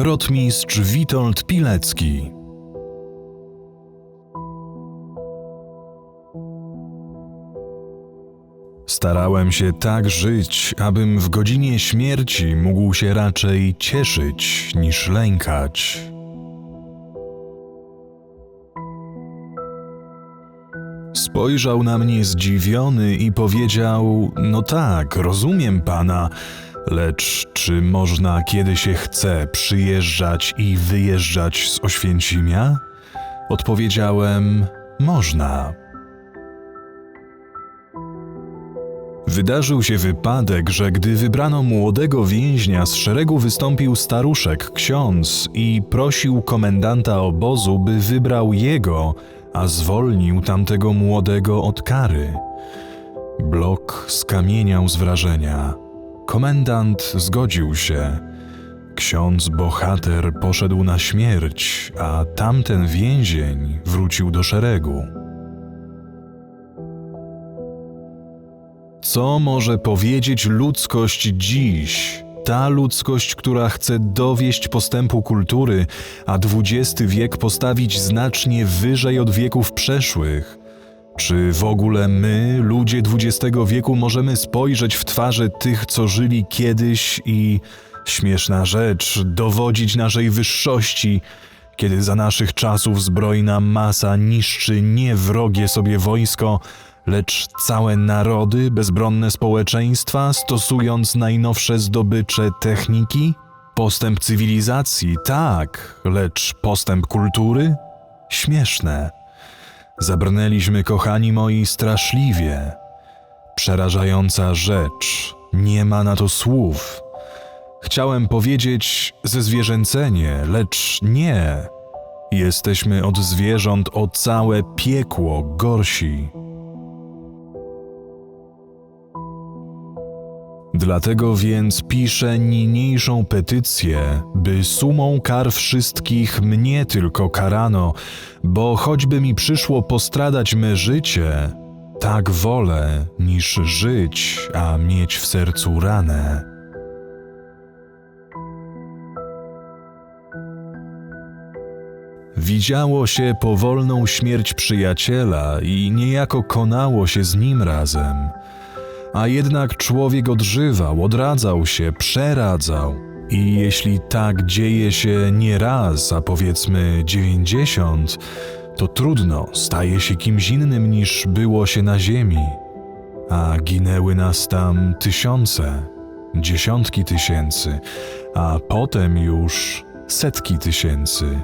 Rotmistrz Witold Pilecki Starałem się tak żyć, abym w godzinie śmierci mógł się raczej cieszyć niż lękać. Spojrzał na mnie zdziwiony i powiedział: No tak, rozumiem pana, lecz czy można, kiedy się chce, przyjeżdżać i wyjeżdżać z Oświęcimia? Odpowiedziałem: Można. Wydarzył się wypadek, że gdy wybrano młodego więźnia, z szeregu wystąpił staruszek, ksiądz, i prosił komendanta obozu, by wybrał jego, a zwolnił tamtego młodego od kary. Blok skamieniał z wrażenia. Komendant zgodził się. Ksiądz bohater poszedł na śmierć, a tamten więzień wrócił do szeregu. Co może powiedzieć ludzkość dziś? Ta ludzkość, która chce dowieść postępu kultury, a XX wiek postawić znacznie wyżej od wieków przeszłych. Czy w ogóle my, ludzie XX wieku, możemy spojrzeć w twarze tych, co żyli kiedyś i, śmieszna rzecz, dowodzić naszej wyższości, kiedy za naszych czasów zbrojna masa niszczy nie wrogie sobie wojsko, lecz całe narody, bezbronne społeczeństwa, stosując najnowsze zdobycze techniki? Postęp cywilizacji, tak, lecz postęp kultury? Śmieszne. Zabrnęliśmy, kochani moi, straszliwie. Przerażająca rzecz, nie ma na to słów. Chciałem powiedzieć zezwierzęcenie, lecz nie. Jesteśmy od zwierząt o całe piekło gorsi. Dlatego więc piszę niniejszą petycję, by sumą kar wszystkich mnie tylko karano, bo choćby mi przyszło postradać me życie, tak wolę niż żyć, a mieć w sercu ranę. Widziało się powolną śmierć przyjaciela i niejako konało się z nim razem – a jednak człowiek odżywał, odradzał się, przeradzał. I jeśli tak dzieje się nie raz, a powiedzmy dziewięćdziesiąt, to trudno, staje się kimś innym niż było się na ziemi. A ginęły nas tam tysiące, dziesiątki tysięcy, a potem już setki tysięcy.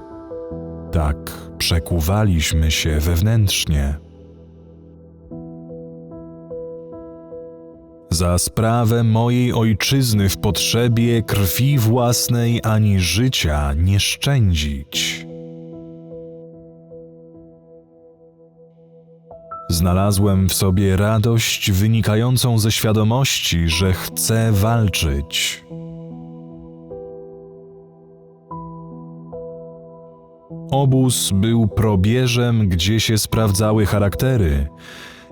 Tak przekuwaliśmy się wewnętrznie. Za sprawę mojej ojczyzny w potrzebie krwi własnej ani życia nie szczędzić. Znalazłem w sobie radość wynikającą ze świadomości, że chcę walczyć. Obóz był probierzem, gdzie się sprawdzały charaktery.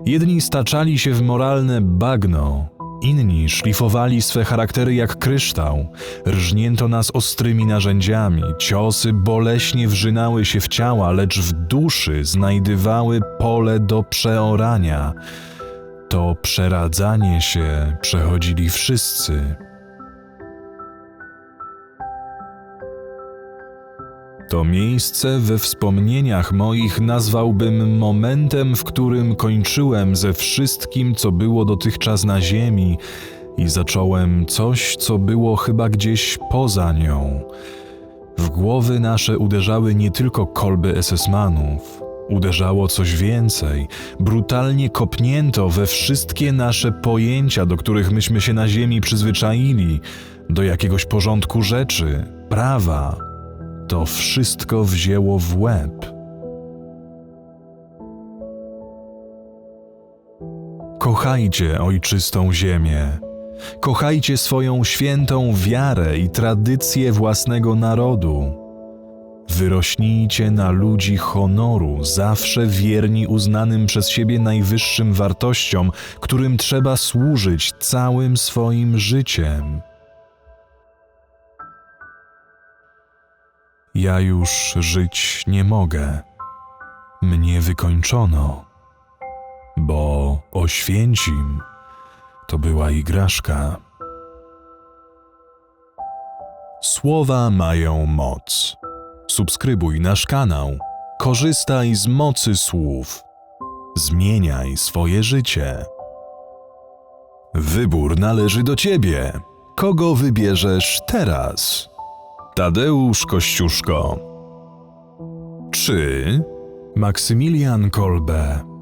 Jedni staczali się w moralne bagno, Inni szlifowali swe charaktery jak kryształ, rżnięto nas ostrymi narzędziami, ciosy boleśnie wrzynały się w ciała, lecz w duszy znajdywały pole do przeorania. To przeradzanie się przechodzili wszyscy. To miejsce we wspomnieniach moich nazwałbym momentem, w którym kończyłem ze wszystkim, co było dotychczas na ziemi i zacząłem coś, co było chyba gdzieś poza nią. W głowy nasze uderzały nie tylko kolby SS-manów, uderzało coś więcej, brutalnie kopnięto we wszystkie nasze pojęcia, do których myśmy się na ziemi przyzwyczaili, do jakiegoś porządku rzeczy, prawa, to wszystko wzięło w łeb. Kochajcie ojczystą ziemię. Kochajcie swoją świętą wiarę i tradycję własnego narodu. Wyrośnijcie na ludzi honoru, zawsze wierni uznanym przez siebie najwyższym wartościom, którym trzeba służyć całym swoim życiem. Ja już żyć nie mogę. Mnie wykończono, bo Oświęcim to była igraszka. Słowa mają moc. Subskrybuj nasz kanał. Korzystaj z mocy słów. Zmieniaj swoje życie. Wybór należy do ciebie. Kogo wybierzesz teraz? Tadeusz Kościuszko. Czy Maksymilian Kolbe